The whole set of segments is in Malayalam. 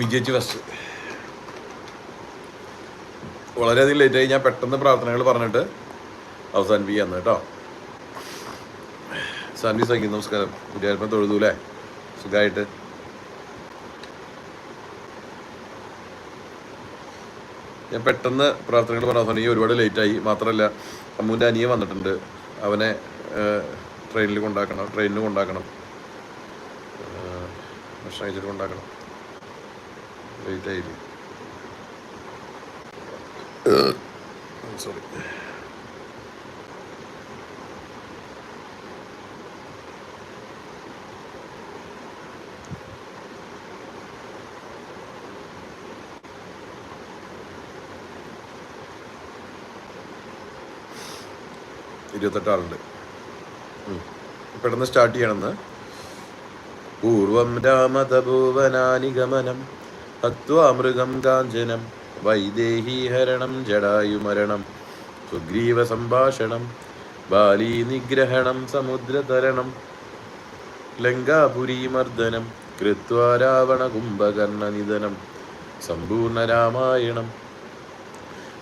വിജയിച്ച് ഫസ്റ്റ് വളരെയധികം ലേറ്റായി ഞാൻ പെട്ടെന്ന് പ്രാർത്ഥനകൾ പറഞ്ഞിട്ട് അവസാനിപ്പിക്കാന്ന് കേട്ടോ. സാൻവി സംഗീത നമസ്കാരം. കുട്ടിയാൽപ്പം തൊഴുതൂലേ? സുഖമായിട്ട് ഞാൻ പെട്ടെന്ന് പ്രാർത്ഥനകൾ പറഞ്ഞ അവസാനം ഒരുപാട് ലേറ്റായി മാത്രമല്ല അമ്മൂന്റെ അനിയൻ വന്നിട്ടുണ്ട്. അവനെ ട്രെയിനിൽ കൊണ്ടാക്കണം. ട്രെയിനിൽ കൊണ്ടാക്കണം. ഭക്ഷണം കഴിച്ചിട്ട് കൊണ്ടാക്കണം. ലേറ്റായില്ലേ സോറി ഇരുപത്തെട്ട് ആളുണ്ട് ഉം. പെട്ടെന്ന് സ്റ്റാർട്ട് ചെയ്യണമെന്ന് പൂർവം രാമതപോവനാനി ഹത്വാമൃഗം കാഞ്ചനം വൈദേഹീഹരണം ജടായുമരണം സുഗ്രീവ സംഭാഷണം ബാലീ നിഗ്രഹണം സമുദ്രതരണം ലങ്കാപുരീമർദ്ദനം കൃത്വാ രാവണ കുംഭകർണനിധനം സമ്പൂർണ രാമായണം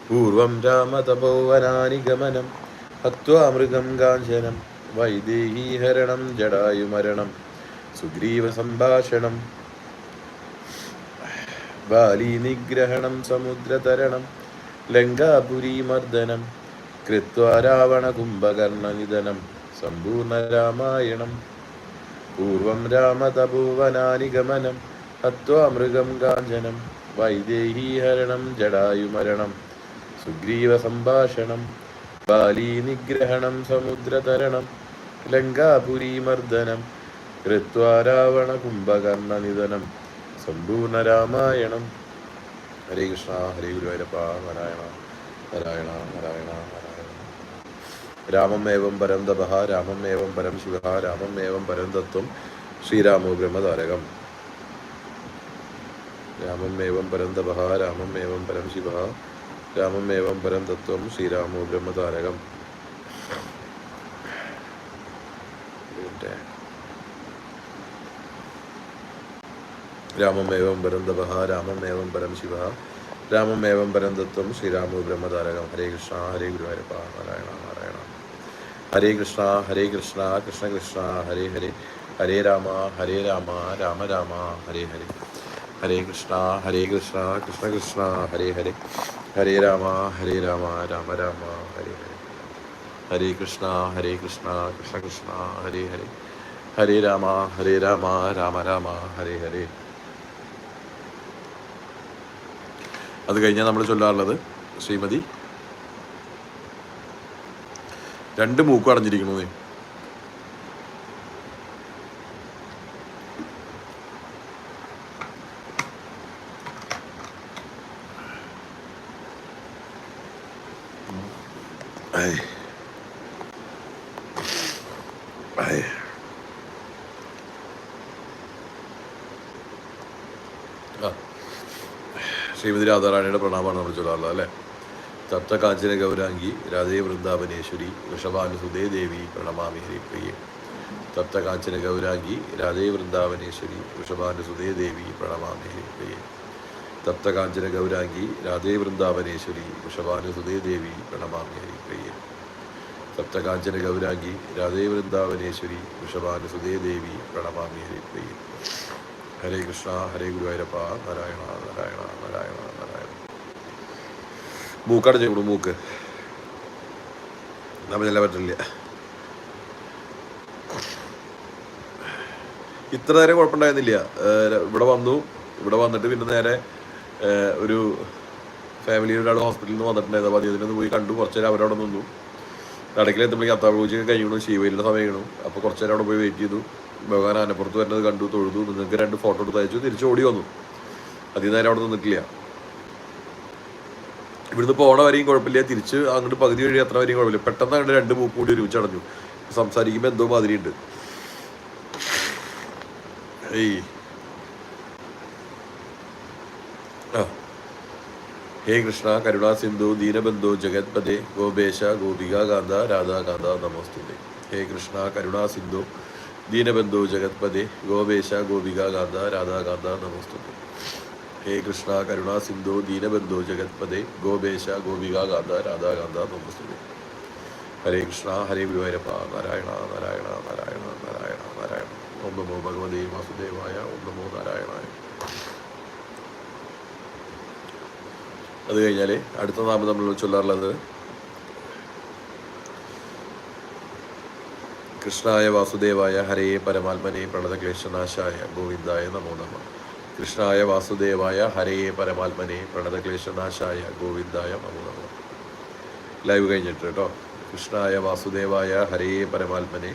പൂർവം രാമതപോവനാനി ഗമനം ഹത്വാമൃഗം കാഞ്ചനം വൈദേഹീഹരണം ജടായുമരണം സുഗ്രീവ സംഭാഷണം സമുദ്രതരണം ലങ്കാപുരീമർദ്ദനം കൃത്വാ രാവണ കുംഭകർണനിധനം സമ്പൂർണ രാമായണം പൂർവം രാമതപോവനാനി ഗമനം ഹത്വാ മൃഗം കാഞ്ചനം വൈദേഹീഹരണം ജടായുമരണം സുഗ്രീവസംഭാഷണം സംഭാഷണം ബാലീ സമുദ്രതരണം ലങ്കാപുരീമർദ്ദനം കൃത്വാ രാവണ കുംഭകർണനിധനം സമ്പൂർണ രാമായണം ഹരേ കൃഷ്ണ ഹരേ ഗുരുവായൂരപ്പ നാരായണ നാരായണ നാരായണ നാരായണ. രാമം ഏവം പരം രാമം ഏവം പരം ശിവ രാമം ഏവം പരം തത്വം ശ്രീരാമോ ബ്രഹ്മതാരകം. രാമം ഏവം പരം രാമം ഏവം പരം ശിവ രാമം ഏവം പരം തത്വം ശ്രീരാമോ ബ്രഹ്മതാരകം. രാമമേവം പരം തപഃ രാമമേവം പരം ശിവ. രാമമേവം പരം തത്വം ശ്രീരാമ ബ്രഹ്മതാരകം. ഹരേ കൃഷ്ണ ഹരേ ഗുരുവായൂരപ്പ നാരായണ നാരായണ. ഹരേ കൃഷ്ണ ഹരേ കൃഷ്ണ കൃഷ്ണ കൃഷ്ണ ഹരേ ഹരേ. ഹരേ രാമ ഹരേ രാമ രാമ രാമ ഹരേ ഹരേ. ഹരേ കൃഷ്ണ ഹരേ കൃഷ്ണ കൃഷ്ണ കൃഷ്ണ ഹരേ ഹരേ. ഹരേ രാമ ഹരേ രാമ രാമ രാമ ഹരേ ഹരേ. ഹരേ കൃഷ്ണ ഹരേ കൃഷ്ണ കൃഷ്ണ കൃഷ്ണ ഹരേ ഹരേ. ഹരേ രാമ ഹരേ രാമ രാമ രാമ ഹരേ ഹരേ. അത് കഴിഞ്ഞാൽ നമ്മൾ ചൊല്ലാറുള്ളത് ശ്രീമതി. രണ്ട് മൂക്കും അടഞ്ഞിരിക്കണു ശ്രീമതി രാധാറാണിയുടെ പ്രണാമമാണ് നമ്മൾ ചൊല്ലാറുള്ളത് അല്ലേ? തപ്ത കാഞ്ചന ഗൗരാംഗി രാധേ വൃന്ദാവനേശ്വരി വൃഷഭാനുസുദേ ദേവി പ്രണമാമി ഹരിപ്രിയെ തപ്ത കാഞ്ചന ഗൗരാംഗി രാധേ വൃന്ദാവനേശ്വരി വൃഷഭാനുസുദേ ദേവി പ്രണമാമി ഹരിപ്രിയെ തപ്ത കാഞ്ചന ഗൗരാംഗി രാധേ വൃന്ദാവനേശ്വരി വൃഷഭാനുസുദേ ദേവി പ്രണമാമി ഹരിപ്രിയെ തപ്ത കാഞ്ചന ഗൗരാംഗി രാധേ വൃന്ദാവനേശ്വരി വൃഷഭാനുസുദേ ദേവി പ്രണമാമി ഹരിപ്രിയെ ഹരേ കൃഷ്ണ ഹരേ ഗുരുവായൂരപ്പ നാരായണ നാരായണ നാരായണ നാരായണ. മൂക്കടഞ്ഞു കൊടു മൂക്ക്. നമ്മൾ ചെല്ലാൻ പറ്റില്ല ഇത്ര നേരം കുഴപ്പമുണ്ടായിരുന്നില്ല. ഇവിടെ വന്നു. ഇവിടെ വന്നിട്ട് പിന്നെ നേരെ ഒരു ഫാമിലി ഒരാൾ ഹോസ്പിറ്റലിൽ നിന്ന് വന്നിട്ടുണ്ടായിരുന്നു. അപ്പോൾ പോയി കണ്ടു. കുറച്ച് നേരം അവരവിടെ നിന്നു. ഇടയ്ക്കിൽ അത്താഴ്ച കഴിയണു ശിവയിലെ സമയമാണ് അപ്പോൾ കുറച്ച് നേരം അവിടെ പോയി വെയിറ്റ് ചെയ്തു. ഭഗവാൻ ആനപ്പുറത്ത് വരുന്നത് കണ്ടു തൊഴുതു നിങ്ങൾക്ക് രണ്ട് ഫോട്ടോ എടുത്ത് അയച്ചു തിരിച്ച് ഓടി വന്നു. അധികം നേരം അവിടെ നിന്നിട്ടില്ല. ഇവിടുന്ന് പോണ വരെയും കുഴപ്പമില്ല. തിരിച്ച് അങ്ങോട്ട് പകുതി വഴി എത്ര വരെയും കുഴപ്പമില്ല. പെട്ടെന്ന് അങ്ങോട്ട് രണ്ട് മൂക്ക് കൂടി ഒരുമിച്ച് അടഞ്ഞു. സംസാരിക്കുമ്പോൾ എന്തോ മാതിരിയുണ്ട്. ഏയ്. ആ. ഹേ കൃഷ്ണ കരുണാ സിന്ധു ദീനബന്ധു ജഗത്പദേ ഗോപേശ ഗോപിക കാന്ത രാധാകാന്ത നമോസ്തുതേ. ഹേ കൃഷ്ണ കരുണാ സിന്ധു ദീനബന്ധു ജഗത്പതി ഗോപേശ ഗോപിക കാന്ത രാധാകാന്ത നമസ്തുതേ. ഹേ കൃഷ്ണ കരുണ സിന്ധു ദീനബന്ധു ജഗത്പതി ഗോപേശ ഗോപിക ഗാന്ധ രാധാകാന്ത നമസ്തുതേ. ഹരേ കൃഷ്ണ ഹരേ ഗുരുവരപ്പ നാരായണ നാരായണ നാരായണ നാരായണ നാരായണ. ഓം നമോ ഭഗവതേ വാസുദേവായ ഓം നമോ നാരായണായ. അത് കഴിഞ്ഞാൽ അടുത്ത നാമം നമ്മൾ ചൊല്ലാറുള്ളത് കൃഷ്ണായ വാസുദേവായ ഹരേ പരമാത്മനെ പ്രണതക്ലേശനാശായ ഗോവിന്ദായ നമോ നമ. കൃഷ്ണായ വാസുദേവായ ഹരേ പരമാത്മനെ പ്രണതക്ലേശനാശായ ഗോവിന്ദായ നമോ നമ. ലൈവ് കഴിഞ്ഞിട്ട് കേട്ടോ. കൃഷ്ണായ വാസുദേവായ ഹരേ പരമാത്മനെ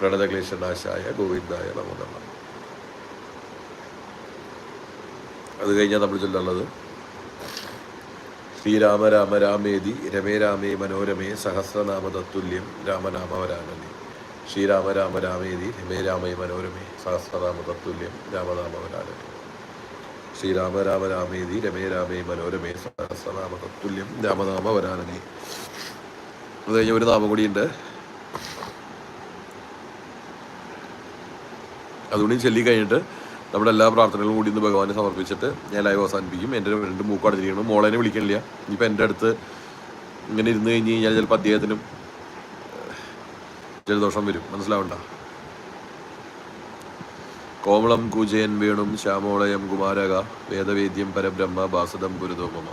പ്രണതക്ലേശനാശായ ഗോവിന്ദായ നമോ നമ. അത് കഴിഞ്ഞാൽ നമ്മൾ ചൊല്ലുള്ളത് ശ്രീരാമ രാമ രാമേതി രമേ രാമേ മനോരമേ സഹസ്രനാമ തത്തുല്യം ശ്രീരാമ രാമ രാമേതി ഹിമേ രാമേ മനോരമേ സഹസ്രനാമ തത്തുല്യം രാമനാമ വരാലേ ശ്രീരാമ രാമ രാമേതി രമേ രാമേ മനോരമേ സഹസ്രനാമ തത്തുല്യം രാമനാമ രാമനാമവരാനന്ദി അത് കഴിഞ്ഞ ഒരു നാമം കൂടിയുണ്ട്. അതുകൊണ്ട് ചൊല്ലി കഴിഞ്ഞിട്ട് നമ്മുടെ എല്ലാ പ്രാർത്ഥനകളും കൂടി ഇന്ന് ഭഗവാനെ സമർപ്പിച്ചിട്ട് ഞാൻ ലൈവ് അവസാനിപ്പിക്കും. എന്റെ രണ്ട് മൂക്ക് അടച്ചിരിക്കണം മോളേനെ വിളിക്കണില്ല. ഇനിയിപ്പോൾ എന്റെ അടുത്ത് ഇങ്ങനെ ഇരുന്ന് കഴിഞ്ഞ് കഴിഞ്ഞാൽ ചിലപ്പോൾ അദ്ദേഹത്തിനും ജലദോഷം വരും. മനസ്സിലാവണ്ട? കോമളം കുജയൻ വേണും ശ്യാമോളയം കുമാരക വേദവേദ്യം പരബ്രഹ്മ ഭാസദം പുരുതോമമ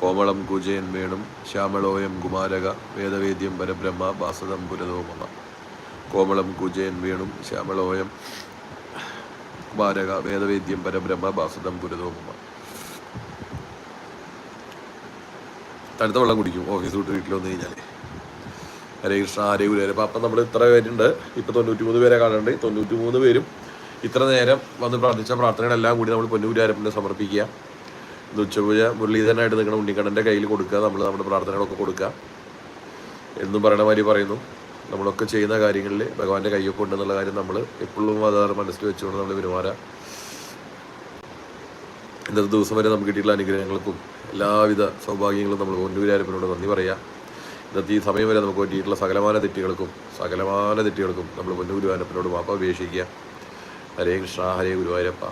കോമളം കുജയൻ വേണും ശ്യാമളോയം കുമാരക വേദവേദ്യം പരബ്രഹ്മ ഭാസദം പുരതോമമ കോമളം കുജയൻ വേണും ശ്യാമളോയം കുമാരക വേദവേദ്യം പരബ്രഹ്മ ഭാസദം പുരതോമമ തണുത്ത വെള്ളം കുടിക്കും. ഓഫീസ് വിട്ട് വീട്ടിൽ വന്നു കഴിഞ്ഞാൽ ഹരേ കൃഷ്ണ ഹരേ ഗുരുവരെ അപ്പം നമ്മൾ ഇത്ര പേരുണ്ട്. ഇപ്പം തൊണ്ണൂറ്റി മൂന്ന് പേരെ കാണുന്നുണ്ട് തൊണ്ണൂറ്റി മൂന്ന് പേരും ഇത്ര നേരം വന്ന് പ്രാർത്ഥിച്ച പ്രാർത്ഥനകളെല്ലാം കൂടി നമ്മൾ പൊന്നുകുരാരപ്പനെ സമർപ്പിക്കുക. ഉച്ചപൂജ മുരളീധരനായിട്ട് നിൽക്കുന്ന ഉണ്ണിക്കണ്ണന്റെ കയ്യിൽ കൊടുക്കുക. നമ്മൾ നമ്മുടെ പ്രാർത്ഥനകളൊക്കെ കൊടുക്കുക. എന്നും പറയണ മാതിരി പറയുന്നു. നമ്മളൊക്കെ ചെയ്യുന്ന കാര്യങ്ങളിൽ ഭഗവാന്റെ കയ്യൊക്കെ ഉണ്ടെന്നുള്ള കാര്യം നമ്മൾ എപ്പോഴും അതാറ് മനസ്സിൽ വെച്ചുകൊണ്ട് നമ്മൾ പെരുമാറുക. ഇന്നത്തെ ദിവസം വരെ നമുക്ക് കിട്ടിയിട്ടുള്ള അനുഗ്രഹങ്ങൾക്കും എല്ലാവിധ സൗഭാഗ്യങ്ങളും നമ്മൾ പൊന്നുകുരാരപ്പനോട് നന്ദി പറയാം ഇന്നത്തെ ഈ സമയം വരെ നമുക്ക് പറ്റിയിട്ടുള്ള സകലമാന തെറ്റുകൾക്കും സകലമാന തെറ്റുകൾക്കും നമ്മൾ പൊന്നുഗുരുവായൂരപ്പനോട് മാപ്പ അപേക്ഷിക്കുക. ഹരേ കൃഷ്ണ ഹരേ ഗുരുവായൂരപ്പ.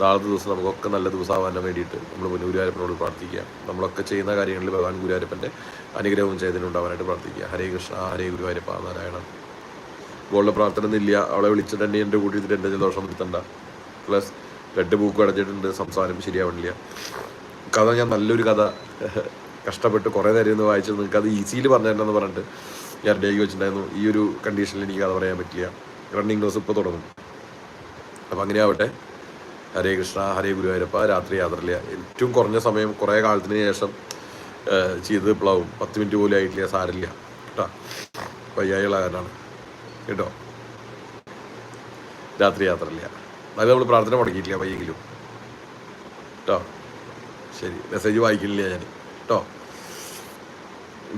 നാളത്തെ ദിവസം നമുക്കൊക്കെ നല്ല ദിവസമാവാൻ വേണ്ടിയിട്ട് നമ്മൾ പൊന്നുഗുരുവായൂരപ്പനോട് പ്രാർത്ഥിക്കുക. നമ്മളൊക്കെ ചെയ്യുന്ന കാര്യങ്ങളിൽ ഭഗവാൻ ഗുരുവായൂരപ്പന്റെ അനുഗ്രഹവും ചെയ്തിട്ടുണ്ടാവാനായിട്ട് പ്രാർത്ഥിക്കുക. ഹരേ കൃഷ്ണ ഹരേ ഗുരുവായൂരപ്പ നാരായണ ഗോളിൽ പ്രാർത്ഥന ഒന്നുമില്ല അവളെ വിളിച്ചിട്ട് എന്നെ എന്റെ കൂട്ടിയിട്ട് എന്റെ ജലദോഷം വരുത്തണ്ട പ്ലസ് രണ്ട് ബുക്ക് അടച്ചിട്ടുണ്ട്. സംസാരം ശരിയാവണില്ല. കഥ ഞാൻ നല്ലൊരു കഥ കഷ്ടപ്പെട്ട് കുറേ നേരം ഒന്ന് വായിച്ചത് നിങ്ങൾക്ക് അത് ഈസിയിൽ പറഞ്ഞു പറഞ്ഞിട്ട് ഞാൻ ഡേക്ക് വെച്ചിട്ടുണ്ടായിരുന്നു. ഈ ഒരു കണ്ടീഷനിൽ എനിക്ക് കഥ പറയാൻ പറ്റില്ല റണ്ണിങ് ഡോസ് ഇപ്പോൾ തുടങ്ങും. അപ്പം അങ്ങനെ ആവട്ടെ. ഹരേ കൃഷ്ണ ഹരേ ഗുരുവായൂരപ്പ രാത്രി യാത്രയില്ല ഏറ്റവും കുറഞ്ഞ സമയം കുറേ കാലത്തിന് ശേഷം ചെയ്ത് പ്ലാവും പത്ത് മിനിറ്റ് പോലും ആയിട്ടില്ല സാരില്ല കേട്ടോ? വയ്യായുള്ള കാരണമാണ്. കേട്ടോ? രാത്രി യാത്രയില്ല എന്നാലും നമ്മൾ പ്രാർത്ഥന മുടക്കിയിട്ടില്ല വയ്യെങ്കിലും. കേട്ടോ? ശരി. മെസ്സേജ് വായിക്കില്ല ഞാൻ കേട്ടോ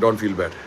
ഡോണ്ട് ഫീൽ ബാഡ്